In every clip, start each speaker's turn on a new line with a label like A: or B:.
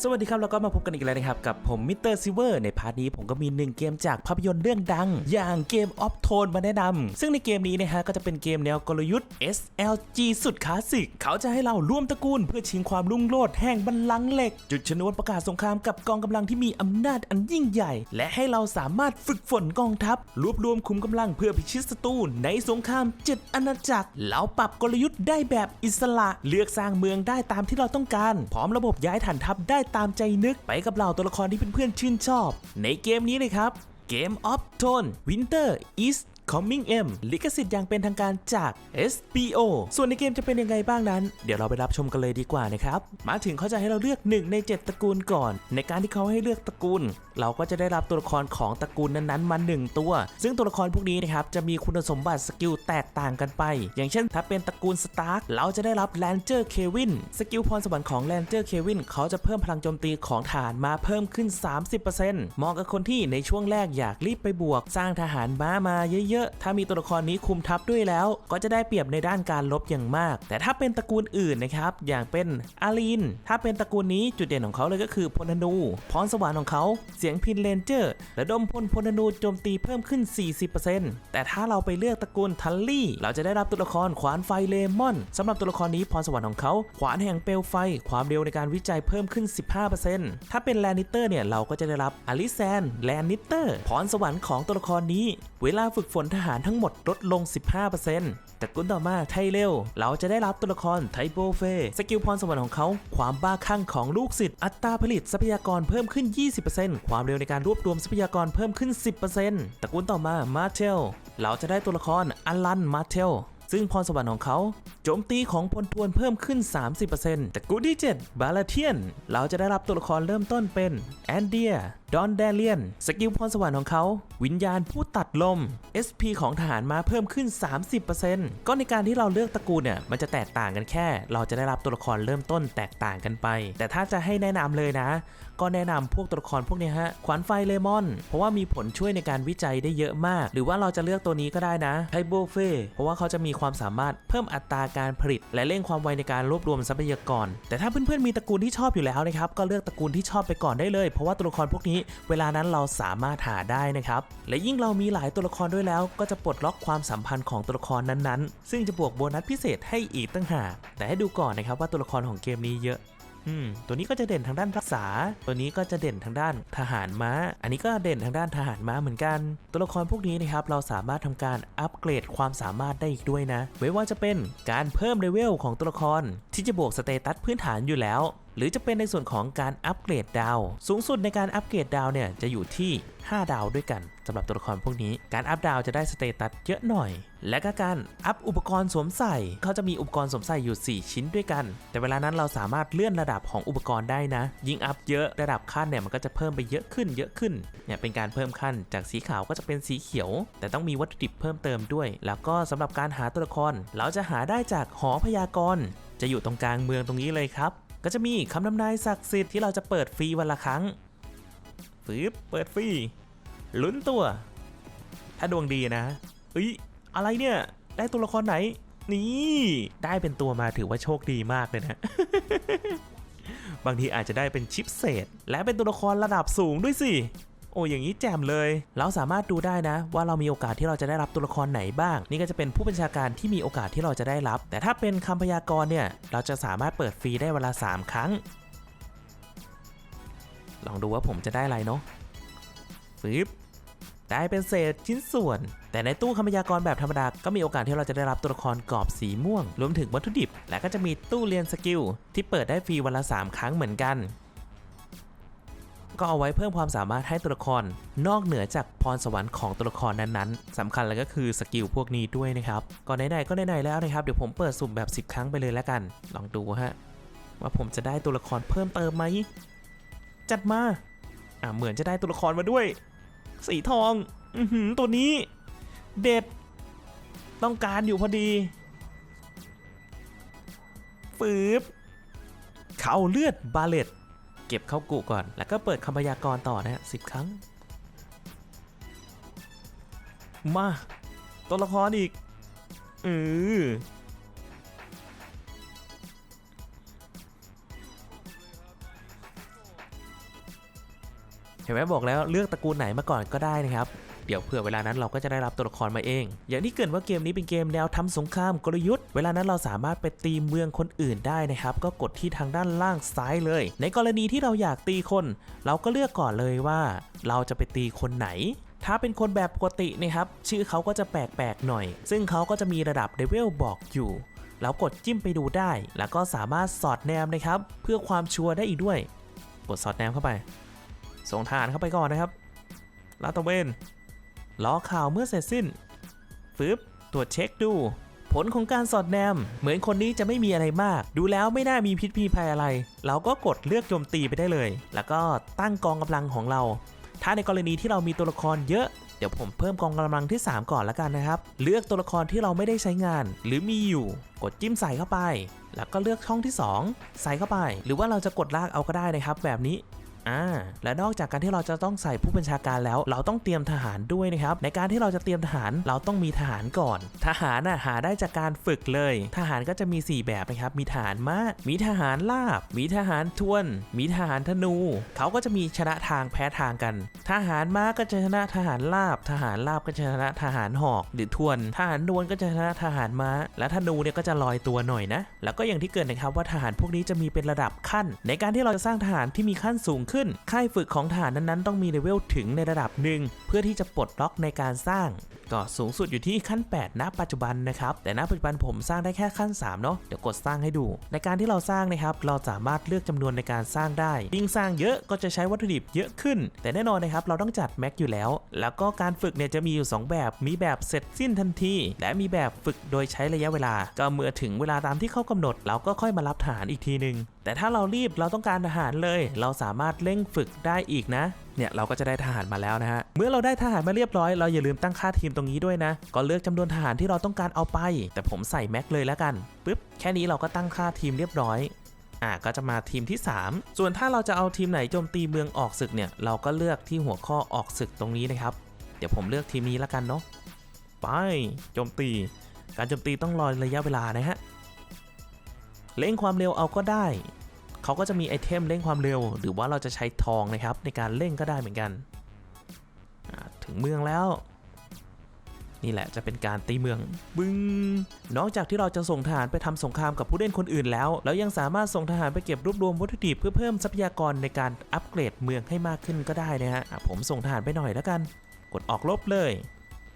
A: สวัสดีครับ แล้วก็มาพบกันอีกแล้วนะครับ กับผมมิสเตอร์ซิเวอร์ในพาร์ทนี้ผมก็มีหนึ่งเกมจากภาพยนตร์เรื่องดัง อย่างเกมออฟโทนมาแนะนำซึ่งในเกมนี้นะฮะก็จะเป็นเกมแนวกลยุทธ์ SLG สุดคลาสสิก เขาจะให้เราร่วมตระกูลเพื่อชิงความรุ่งโรจน์แห่งบัลลังก์เหล็ก จุดชนวนประกาศสงครามกับกองกำลังที่มีอำนาจอันยิ่งใหญ่ และให้เราสามารถฝึกฝนกองทัพ รวบรวมคุมกำลังเพื่อพิชิตศัตรูในสงครามเจ็ดอาณาจักรแล้วปรับกลยุทธ์ได้แบบอิสระ เลือกสร้างเมืองได้ตามที่เราต้องการ พร้อมระบบย้ายฐานทัพได้ตามใจนึกไปกับเหล่าตัวละครที่เพื่อนๆชื่นชอบ ในเกมนี้เลยครับ Game of Tone Winter is Coming M ลิขสิทธิ์อย่างเป็นทางการจาก SBO ส่วนในเกมจะเป็นยังไงบ้างนั้น เดี๋ยวเราไปรับชมกันเลยดีกว่านะครับ มาถึงเขาจะให้เราเลือก 1 ใน 7 ตระกูลก่อน ในการที่เขาให้เลือกตระกูล เราก็จะได้รับตัวละครของตระกูลนั้นๆมา1ตัว ซึ่งตัวละครพวกนี้นะครับจะมีคุณสมบัติสกิลแตกต่างกันไป อย่างเช่น ถ้าเป็นตระกูลสตาร์กเราจะได้รับแลนเจอร์เควินสกิลพรสวรรค์ของแลนเจอร์เควินเขาจะเพิ่มพลังโจมตีของฐานมาเพิ่มขึ้น 30%เหมาะกับคนที่ในช่วงแรกอยากรีบไปบวก สร้างทหารม้ามาเยอะๆ ถ้ามีตัวละครนี้คุมทัพด้วยแล้ว ก็จะได้เปรียบในด้านการลบอย่างมาก แต่ถ้าเป็นตระกูลอื่นนะครับอย่างเป็นอาลีนถ้าเป็นตระกูลนี้จุดเด่นของเขาเลยก็คือพลธนูพรสวรรค์ของเขาเสียงพินเลนเจอร์ระดมพลพลธนูโจมตีเพิ่มขึ้น 40%แต่ถ้าเราไปเลือกตระกูลทัลลี่ เราจะได้รับตัวละครขวานไฟเลมอนสำหรับตัวละครนี้พรสวรรค์ของเขา ขวานแห่งเปลวไฟ ความเร็วในการวิจัยเพิ่มขึ้น 15%ถ้าเป็นแลนิเตอร์เนี่ยเราก็จะได้รับอลิแซนแลนิเตอร์พรสวรรค์ของตัวละครนี้ เวลาฝึกฝนทหารทั้งหมดลดลง 15%แตระกูลต่อมาไทเรลเราจะได้รับตัวละครไทโบเฟสกิลพรสวรรค์ของเขา ความบ้าคลั่งของลูกศิษย์อัตราผลิตทรัพยากรเพิ่มขึ้น 20%ความเร็วในการรวบรวมทรัพยากรเพิ่มขึ้น 10%ตระกูลต่อมามาเทลเราจะได้ตัวละครอลันมาเทลซึ่งพรสวรรค์ของเขา โจมตีของพลทวนเพิ่มขึ้น 30%แต่กูที่7บาลาเทียน เราจะได้รับตัวละครเริ่มต้นเป็นแอนเดีย ดอนเดเลียน สกิลพรสวรรค์ของเขา วิญญาณผู้ตัดลม SP ของทหารมาเพิ่มขึ้น 30%ก็ในการที่เราเลือกตระกูลเนี่ย มันจะแตกต่างกันแค่ เราจะได้รับตัวละครเริ่มต้นแตกต่างกันไป แต่ถ้าจะให้แนะนำเลยนะ ก็แนะนำพวกตัวละครพวกนี้ฮะ ขวานไฟเลมอน เพราะว่ามีผลช่วยในการวิจัยได้เยอะมาก หรือว่าเราจะเลือกตัวนี้ก็ได้นะไทโบเฟ่เพราะว่าเขาจะมีความสามารถเพิ่มอัตราการผลิต และเร่งความไวในการรวบรวมทรัพยากร แต่ถ้าเพื่อนๆมีตระกูลที่ชอบอยู่แล้วนะครับก็เลือกตระกูลที่ชอบไปก่อนได้เลย เพราะว่าตัวละครพวกนี้เวลานั้นเราสามารถหาได้นะครับ และยิ่งเรามีหลายตัวละครด้วยแล้ว ก็จะปลดล็อกความสัมพันธ์ของตัวละครนั้นๆ ซึ่งจะบวกโบนัสพิเศษให้อีกตั้งหากแต่ให้ดูก่อนนะครับว่าตัวละครของเกมนี้เยอะอืมตัวนี้ก็จะเด่นทางด้านรักษา ตัวนี้ก็จะเด่นทางด้านทหารม้า อันนี้ก็เด่นทางด้านทหารม้าเหมือนกัน ตัวละครพวกนี้นะครับเราสามารถทำการอัปเกรดความสามารถได้อีกด้วยนะ ไม่ว่าจะเป็นการเพิ่มเลเวลของตัวละคร ที่จะบวกสเตตัสพื้นฐานอยู่แล้ว หรือจะเป็นในส่วนของการอัปเกรดดาว สูงสุดในการอัปเกรดดาวเนี่ยจะอยู่ที่ 5 ดาวด้วยกันสำหรับตัวละครพวกนี้ การอัปดาวจะได้สเตตัสเยอะหน่อย และก็การอัพอุปกรณ์สวมใส่ เขาจะมีอุปกรณ์สวมใส่อยู่ 4 ชิ้นด้วยกัน แต่เวลานั้นเราสามารถเลื่อนระดับของอุปกรณ์ได้นะ ยิ่งอัพเยอะระดับขั้นเนี่ยมันก็จะเพิ่มไปเยอะขึ้นเยอะขึ้น เนี่ยเป็นการเพิ่มขั้นจากสีขาวก็จะเป็นสีเขียว แต่ต้องมีวัตถุดิบเพิ่มเติมด้วย แล้วก็สำหรับการหาตัวละคร เราจะหาได้จากหอพยากรณ์จะอยู่ตรงกลางเมืองตรงนี้เลยครับ ก็จะมีคำนำนายศักดิ์สิทธิ์ที่เราจะเปิดฟรีวันละครั้งฟืบเปิดฟรีลุ้นตัว ถ้าดวงดีนะเอ้ยอะไรเนี่ยได้ตัวละครไหน นี่ ได้เป็นตัวมาถือว่าโชคดีมากเลยนะ บางทีอาจจะได้เป็นชิปเศษ และเป็นตัวละครระดับสูงด้วยสิ โอ้อย่างนี้แจ่มเลย เราสามารถดูได้นะ ว่าเรามีโอกาสที่เราจะได้รับตัวละครไหนบ้าง นี่ก็จะเป็นผู้บัญชาการที่มีโอกาสที่เราจะได้รับ แต่ถ้าเป็นคำพยากรณ์เนี่ยเราจะสามารถเปิดฟรีได้เวลา 3 ครั้ง ลองดูว่าผมจะได้อะไรเนาะฟึบได้เป็นเศษชิ้นส่วน แต่ในตู้คำพยากรณ์แบบธรรมดาก็มีโอกาสที่เราจะได้รับตัวละครกรอบสีม่วง รวมถึงวัตถุดิบ และก็จะมีตู้เรียนสกิลที่เปิดได้ฟรีวันละ 3 ครั้งเหมือนกัน ก็เอาไว้เพิ่มความสามารถให้ตัวละคร นอกเหนือจากพรสวรรค์ของตัวละครนั้นๆสำคัญเลยก็คือสกิลพวกนี้ด้วยนะครับก่อนไหนๆก็ไหนๆแล้วนะครับ เดี๋ยวผมเปิดสุ่มแบบ 10 ครั้งไปเลยแล้วกัน ลองดูฮะ ว่าผมจะได้ตัวละครเพิ่มเติมไหม จัดมา อ่าเหมือนจะได้ตัวละครมาด้วย สีทอง อือหือตัวนี้ เด็ด ต้องการอยู่พอดีฟืบเขาเลือดบาเลต เก็บเข้ากุก่อน แล้วก็เปิดคำพยากรณ์ต่อนะสิบครั้ง มาตัวละครอีกอือเห็นไหมบอกแล้วเลือกตระกูลไหนมาก่อนก็ได้นะครับ เดี๋ยวเผื่อเวลานั้นเราก็จะได้รับตัวละครมาเอง อย่างที่เกรินว่าเกมนี้เป็นเกมแนวทำสงครามกลยุทธ์ เวลานั้นเราสามารถไปตีเมืองคนอื่นได้นะครับ ก็กดที่ทางด้านล่างซ้ายเลย ในกรณีที่เราอยากตีคน เราก็เลือกก่อนเลยว่า เราจะไปตีคนไหนถ้าเป็นคนแบบปกตินะครับ ชื่อเขาก็จะแปลกๆหน่อย ซึ่งเขาก็จะมีระดับเลเวลบอกอยู่ แล้วกดจิ้มไปดูได้ แล้วก็สามารถสอดแนมนะครับ เพื่อความชัวร์ได้อีกด้วย กดสอดแนมเข้าไป ส่งทหารเข้าไปก่อนนะครับลาตะเวน ล้อข่าวเมื่อเสร็จสิ้นฟึบตรวจเช็คดู ผลของการสอดแนม เหมือนคนนี้จะไม่มีอะไรมาก ดูแล้วไม่น่ามีพิษพีภัยอะไร เราก็กดเลือกโจมตีไปได้เลย แล้วก็ตั้งกองกำลังของเรา ถ้าในกรณีที่เรามีตัวละครเยอะเดี๋ยวผมเพิ่มกองกำลังที่ 3 ก่อนแล้วกันนะครับ เลือกตัวละครที่เราไม่ได้ใช้งาน หรือมีอยู่ กดจิ้มใส่เข้าไป แล้วก็เลือกช่องที่ 2 ใส่เข้าไป หรือว่าเราจะกดลากเอาก็ได้นะครับ แบบนี้ อ่าและนอกจากการที่เราจะต้องใส่ผู้บัญชาการแล้ว เราต้องเตรียมทหารด้วยนะครับ ในการที่เราจะเตรียมทหารเราต้องมีทหารก่อน ทหารน่ะหาได้จากการฝึกเลย ทหารก็จะมี 4 แบบนะครับ มีทหารม้ามีทหารลาบ มีทหารทวน มีทหารธนู เขาก็จะมีชนะทางแพ้ทางกัน ทหารม้าก็จะชนะทหารลาบ ทหารลาบก็จะชนะทหารหอก หรือทวน ทหารดวนก็จะชนะทหารม้า และธนูเนี่ยก็จะลอยตัวหน่อยนะ แล้วก็อย่างที่เกิดนะครับว่าทหารพวกนี้จะมีเป็นระดับขั้น ในการที่เราจะสร้างทหารที่มีขั้นสูงขึ้น ค่ายฝึกของทหารนั้นๆ ต้องมีเลเวลถึงในระดับหนึ่ง เพื่อที่จะปลดล็อกในการสร้าง ก็สูงสุดอยู่ที่ขั้น 8 ณ ปัจจุบันนะครับ แต่ณปัจจุบันผมสร้างได้แค่ขั้น 3 เนาะเดี๋ยวกดสร้างให้ดู ในการที่เราสร้างนะครับ เราสามารถเลือกจำนวนในการสร้างได้ยิ่งสร้างเยอะก็จะใช้วัตถุดิบเยอะขึ้น แต่แน่นอนนะครับเราต้องจัดแม็กอยู่แล้ว แล้วก็การฝึกเนี่ยจะมีอยู่ 2 แบบ มีแบบเสร็จสิ้นทันที และมีแบบฝึกโดยใช้ระยะเวลา ก็เมื่อถึงเวลาตามที่เขากำหนด เราก็ค่อยมารับทหารอีกทีหนึ่งแต่ถ้าเรารีบเราต้องการทหารเลย เราสามารถเร่งฝึกได้อีกนะเนี่ยเราก็จะได้ทหารมาแล้วนะฮะ เมื่อเราได้ทหารมาเรียบร้อย เราอย่าลืมตั้งค่าทีมตรงนี้ด้วยนะ ก็เลือกจำนวนทหารที่เราต้องการเอาไป แต่ผมใส่แม็กเลยแล้วกันปึ๊บแค่นี้เราก็ตั้งค่าทีมเรียบร้อยอะก็จะมาทีมที่ 3 ส่วนถ้าเราจะเอาทีมไหนโจมตีเมืองออกศึกเนี่ย เราก็เลือกที่หัวข้อออกศึกตรงนี้นะครับ เดี๋ยวผมเลือกทีมนี้แล้วกันเนาะไปโจมตี การโจมตีต้องรอระยะเวลานะฮะ เร่งความเร็วเอาก็ได้ เขาก็จะมีไอเทมเร่งความเร็ว หรือว่าเราจะใช้ทองนะครับ ในการเร่งก็ได้เหมือนกัน ถึงเมืองแล้ว นี่แหละจะเป็นการตีเมือง บึ้งนอกจากที่เราจะส่งทหารไปทำสงครามกับผู้เล่นคนอื่นแล้ว เรายังสามารถส่งทหารไปเก็บรวบรวมวัตถุดิบเพื่อเพิ่มทรัพยากรในการอัปเกรดเมืองให้มากขึ้นก็ได้นะฮะผมส่งทหารไปหน่อยแล้วกัน กดออกลบเลย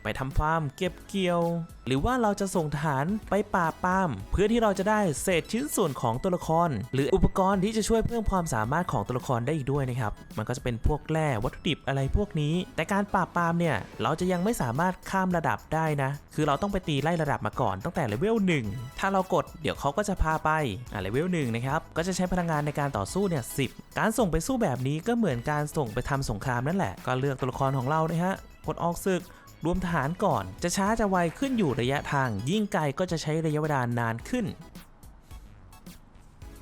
A: ไปทำฟาร์มเก็บเกี่ยว หรือว่าเราจะส่งทหารไปป่าปาม เพื่อที่เราจะได้เศษชิ้นส่วนของตัวละคร หรืออุปกรณ์ที่จะช่วยเพิ่มความสามารถของตัวละครได้อีกด้วยนะครับ มันก็จะเป็นพวกแร่วัตถุดิบอะไรพวกนี้ แต่การป่าปามเนี่ยเราจะยังไม่สามารถข้ามระดับได้นะ คือเราต้องไปตีไล่ระดับมาก่อนตั้งแต่เลเวล1ถ้าเรากดเดี๋ยวเขาก็จะพาไปอ่าเลเวล1นะครับก็จะใช้พลังงานในการต่อสู้เนี่ยสิการส่งไปสู้แบบนี้ก็เหมือนการส่งไปทำสงครามนั่นแหละก็เลือกตัวละครของเรานะฮะกดออกศึก รวมทหารก่อน จะช้าจะไวขึ้นอยู่ระยะทาง ยิ่งไกลก็จะใช้ระยะเวลานานขึ้น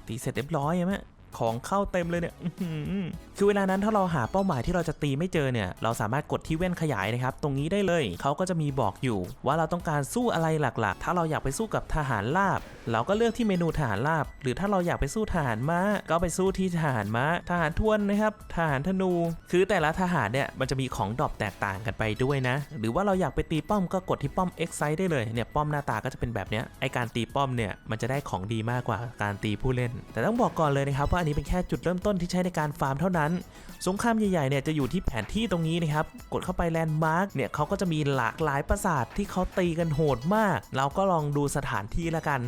A: ตีเสร็จเรียบร้อยใช่ไหมของเข้าเต็มเลยเนี่ยคือเวลานั้นถ้าเราหาเป้าหมายที่เราจะตีไม่เจอเนี่ย เราสามารถกดที่แว่นขยายนะครับ ตรงนี้ได้เลยเขาก็จะมีบอกอยู่ ว่าเราต้องการสู้อะไรหลักๆ ถ้าเราอยากไปสู้กับทหารลาบ เราก็เลือกที่เมนูทหารลาบ หรือถ้าเราอยากไปสู้ทหารม้า ก็ไปสู้ที่ทหารม้า ทหารทวนนะครับ ทหารธนู คือแต่ละทหารเนี่ยมันจะมีของดรอปแตกต่างกันไปด้วยนะ หรือว่าเราอยากไปตีป้อมก็กดที่ป้อม Excite ได้เลยเนี่ยป้อมหน้าตาก็จะเป็นแบบเนี้ยไอการตีป้อมเนี่ยมันจะได้ของดีมากกว่าการตีผู้เล่น แต่ต้องบอกก่อนเลยนะครับว่าอันนี้เป็นแค่จุดเริ่มต้นที่ใช้ในการฟาร์มเท่านั้นสงครามใหญ่ๆเนี่ยจะอยู่ที่แผนที่ตรงนี้นะครับ กดเข้าไปแลนด์มาร์กเนี่ยเขาก็จะมีหลากหลายปราสาทที่เขาตีกันโหดมาก เราก็ลองดูสถานที่ละกัน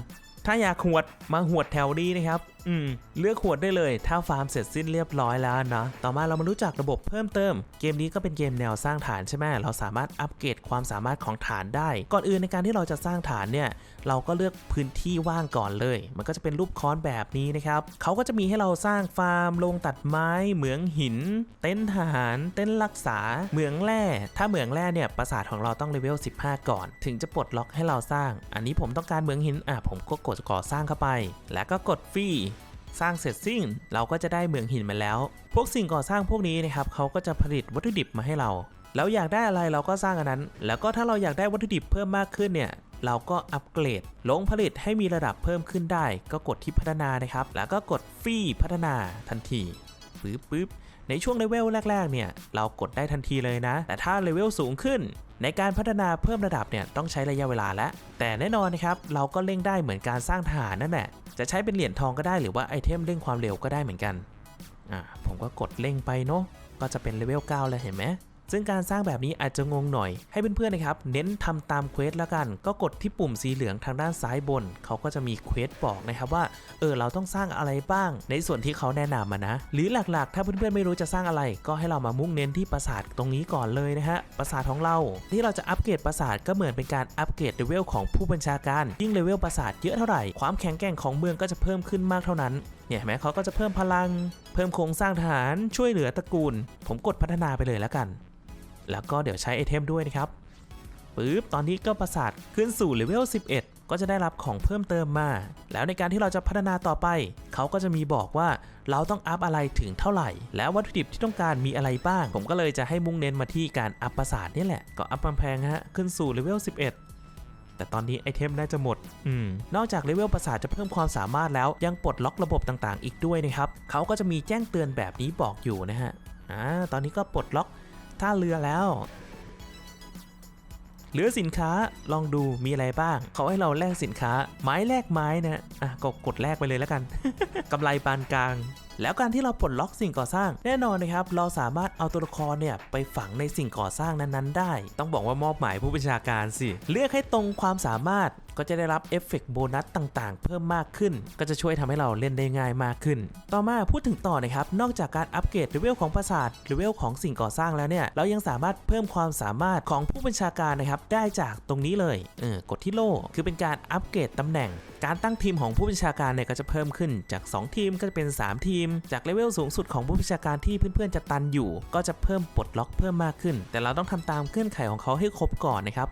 A: ถ้าอยากหวดมาหวดแถวนี้นะครับ อืม เลือกหวดได้เลย ถ้าฟาร์มเสร็จสิ้นเรียบร้อยแล้วเนาะต่อมาเรามารู้จักระบบเพิ่มเติม เกมนี้ก็เป็นเกมแนวสร้างฐานใช่ไหมเราสามารถอัปเกรดความสามารถของฐานได้ ก่อนอื่นในการที่เราจะสร้างฐานเนี่ยเราก็เลือกพื้นที่ว่างก่อนเลย มันก็จะเป็นรูปค้อนแบบนี้นะครับเขาก็จะมีให้เราสร้างฟาร์มโรงตัดไม้ เหมืองหิน เต็นท์ทหาร เต็นท์รักษา เหมืองแร่ ถ้าเหมืองแร่เนี่ยปราสาทของเราต้องเลเวล 15 ก่อน ถึงจะปลดล็อกให้เราสร้าง อันนี้ผมต้องการเหมืองหินอะผมก็กดก่อสร้างเข้าไป แล้วก็กดฟรี สร้างเสร็จสิ้น เราก็จะได้เหมืองหินมาแล้ว พวกสิ่งก่อสร้างพวกนี้นะครับเขาก็จะผลิตวัตถุดิบมาให้เรา แล้วอยากได้อะไรเราก็สร้างอันนั้น แล้วก็ถ้าเราอยากได้วัตถุดิบเพิ่มมากขึ้นเนี่ยเราก็อัปเกรดลงผลิตให้มีระดับเพิ่มขึ้นได้ ก็กดที่พัฒนานะครับ แล้วก็กดฟรีพัฒนาทันทีปึ๊บปึ๊บในช่วงเลเวลแรก ๆ เนี่ย เรากดได้ทันทีเลยนะ แต่ถ้าเลเวลสูงขึ้น ในการพัฒนาเพิ่มระดับเนี่ย ต้องใช้ระยะเวลาแล้วแต่แน่นอนนะครับ เราก็เร่งได้เหมือนการสร้างทหารนั่นแหละ จะใช้เป็นเหรียญทองก็ได้หรือว่าไอเทมเร่งความเร็วก็ได้เหมือนกัน อ่าผมก็กดเร่งไปเนาะก็จะเป็นเลเวล9แล้วเห็นไหม ซึ่งการสร้างแบบนี้อาจจะงงหน่อย ให้เพื่อนๆนะครับ เน้นทำตามเควสแล้วกัน ก็กดที่ปุ่มสีเหลืองทางด้านซ้ายบน เขาก็จะมีเควสบอกนะครับว่า เออเราต้องสร้างอะไรบ้าง ในส่วนที่เขาแนะนำมานะ หรือหลักๆ ถ้าเพื่อนๆไม่รู้จะสร้างอะไร ก็ให้เรามามุ่งเน้นที่ปราสาทตรงนี้ก่อนเลยนะฮะ ปราสาทของเรา ที่เราจะอัปเกรดปราสาทก็เหมือนเป็นการอัปเกรดเลเวลของผู้บัญชาการ ยิ่งเลเวลปราสาทเยอะเท่าไหร่ ความแข็งแกร่งของเมืองก็จะเพิ่มขึ้นมากเท่านั้นเนี่ยเห็นไหมเขาก็จะเพิ่มพลัง เพิ่มโครงสร้างทหารช่วยเหลือตระกูล ผมกดพัฒนาไปเลยแล้วกัน แล้วก็เดี๋ยวใช้ไอเทมด้วยนะครับปึ๊บตอนนี้ก็ประสาทขึ้นสู่เลเวล 11 ก็จะได้รับของเพิ่มเติมมา แล้วในการที่เราจะพัฒนาต่อไป เขาก็จะมีบอกว่าเราต้องอัพอะไรถึงเท่าไหร่ แล้ววัตถุดิบที่ต้องการมีอะไรบ้าง ผมก็เลยจะให้มุ่งเน้นมาที่การอัพประสาทนี่แหละ ก็อัพกำแพงฮะ ขึ้นสู่เลเวล 11แต่ตอนนี้ไอเทมน่าจะหมด อืม นอกจากเลเวลประสาทจะเพิ่มความสามารถแล้ว ยังปลดล็อกระบบต่างๆ อีกด้วยนะครับ เขาก็จะมีแจ้งเตือนแบบนี้บอกอยู่นะฮะ อ่า ตอนนี้ก็ปลดล็อก ท่าเรือแล้ว เหลือสินค้าลองดูมีอะไรบ้าง เขาให้เราแลกสินค้า ไม้แลกไม้นะอะก็กดแลกไปเลยแล้วกันกำไรปานกลางแล้วการที่เราปลดล็อกสิ่งก่อสร้างแน่นอนนะครับ เราสามารถเอาตัวละครเนี่ยไปฝังในสิ่งก่อสร้างนั้นๆ ได้ ต้องบอกว่ามอบหมายผู้บัญชาการสิ เลือกให้ตรงความสามารถ ก็จะได้รับเอฟเฟกต์โบนัสต่างๆ เพิ่มมากขึ้น ก็จะช่วยทำให้เราเล่นได้ง่ายมากขึ้น ต่อมาพูดถึงต่อนะครับ นอกจากการอัปเกรดเลเวลของปราสาทเลเวลของสิ่งก่อสร้างแล้วเนี่ย เรายังสามารถเพิ่มความสามารถของผู้บัญชาการนะครับ ได้จากตรงนี้เลยเออกดที่โล่ คือเป็นการอัปเกรดตำแหน่ง การตั้งทีมของผู้บัญชาการเนี่ยก็จะเพิ่มขึ้นจาก 2 ทีมก็จะเป็น 3 ทีม จากเลเวลสูงสุดของผู้บัญชาการที่เพื่อนๆจะตันอยู่ ก็จะเพิ่มปลดล็อกเพิ่มมากขึ้น แต่เราต้องทำตามเงื่อนไขของเขาให้ครบก่อนนะครับ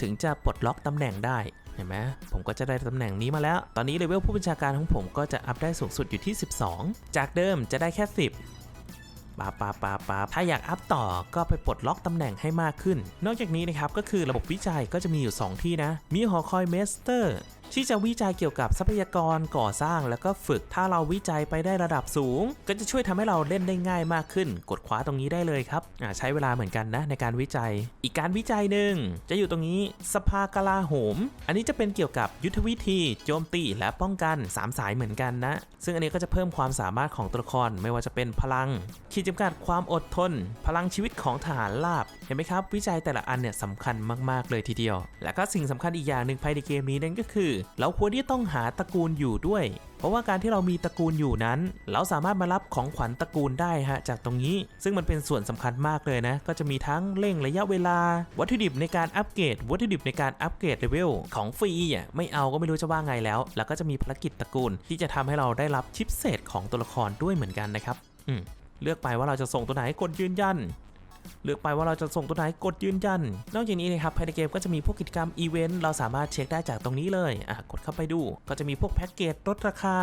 A: ถึงจะปลดล็อกตำแหน่งได้ เห็นไหมผมก็จะได้ตำแหน่งนี้มาแล้ว ตอนนี้เลเวลผู้บัญชาการของผมก็จะอัพได้สูงสุดอยู่ที่ 12 จากเดิมจะได้แค่ 10ปาปาปาปาถ้าอยากอัพต่อก็ไปปลดล็อกตำแหน่งให้มากขึ้น นอกจากนี้นะครับก็คือระบบวิจัยก็จะมีอยู่ 2 ที่นะ มีหอคอยเมสเตอร์ ที่จะวิจัยเกี่ยวกับทรัพยากรก่อสร้าง แล้วก็ฝึกถ้าเราวิจัยไปได้ระดับสูง ก็จะช่วยทำให้เราเล่นได้ง่ายมากขึ้น กดขวาตรงนี้ได้เลยครับอ่าใช้เวลาเหมือนกันนะในการวิจัย อีกการวิจัยหนึ่งจะอยู่ตรงนี้สภากลาโหม อันนี้จะเป็นเกี่ยวกับยุทธวิธีโจมตีและป้องกัน 3 สายเหมือนกันนะ ซึ่งอันนี้ก็จะเพิ่มความสามารถของตัวละครไม่ว่าจะเป็นพลัง ขีดจำกัดความอดทน พลังชีวิตของทหารราบ เห็นไหมครับ วิจัยแต่ละอันเนี่ยสำคัญมาก ๆ เลยทีเดียว และก็สิ่งสำคัญอีกอย่างหนึ่งภายในเกมนี้นั่นก็คือเราควรที่ต้องหาตระกูลอยู่ด้วย เพราะว่าการที่เรามีตระกูลอยู่นั้น เราสามารถมารับของขวัญตระกูลได้ฮะจากตรงนี้ ซึ่งมันเป็นส่วนสำคัญมากเลยนะ ก็จะมีทั้งเร่งระยะเวลา วัตถุดิบในการอัปเกรด วัตถุดิบในการอัปเกรดเลเวลของฟรีอะไม่เอาก็ไม่รู้จะว่าไงแล้ว แล้วก็จะมีภารกิจตระกูล ที่จะทำให้เราได้รับชิปเศษของตัวละครด้วยเหมือนกันนะครับอืมเลือกไปว่าเราจะส่งตัวไหนกดยืนยัน เลือกไปว่าเราจะส่งตัวไหนกดยืนยัน นอกจากนี้นะครับภายในเกมก็จะมีพวกกิจกรรมอีเวนต์เราสามารถเช็คได้จากตรงนี้เลยอะกดเข้าไปดู ก็จะมีพวกแพ็กเกจลดราคา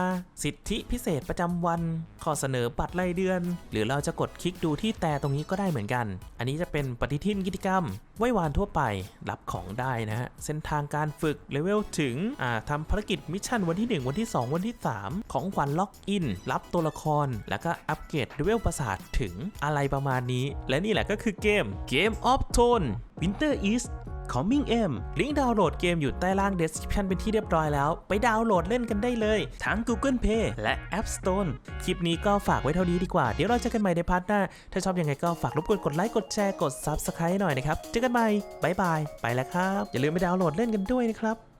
A: สิทธิพิเศษประจำวันข้อเสนอบัตรรายเดือน หรือเราจะกดคลิกดูที่แต่ตรงนี้ก็ได้เหมือนกัน อันนี้จะเป็นปฏิทินกิจกรรมไหว้วานทั่วไปรับของได้นะฮะ เส้นทางการฝึกเลเวลถึงอ่าทำภารกิจมิชชั่นวันที่ 1 วันที่ 2 วันที่ 3 ของขวัญล็อกอิน รับตัวละคร แล้วก็อัปเกรดเลเวลประสาทถึงอะไรประมาณนี้ และนี่แหละก็คือเกม Game of Tone Winter East ของ Ming M ลิงก์ดาวน์โหลดเกมอยู่ใต้ล่าง description เป็นที่เรียบร้อยแล้ว ไปดาวน์โหลดเล่นกันได้เลย ทั้ง Google Play และ App Store คลิปนี้ก็ฝากไว้เท่านี้ดีกว่า เดี๋ยวเราเจอกันใหม่ในพาร์ทหน้า ถ้าชอบยังไงก็ฝากรบกวนกดไลค์กดแชร์กด Subscribe หน่อยนะครับ เจอกันใหม่บายบาย ไปแล้วครับ อย่าลืมไปดาวน์โหลดเล่นกันด้วยนะครับ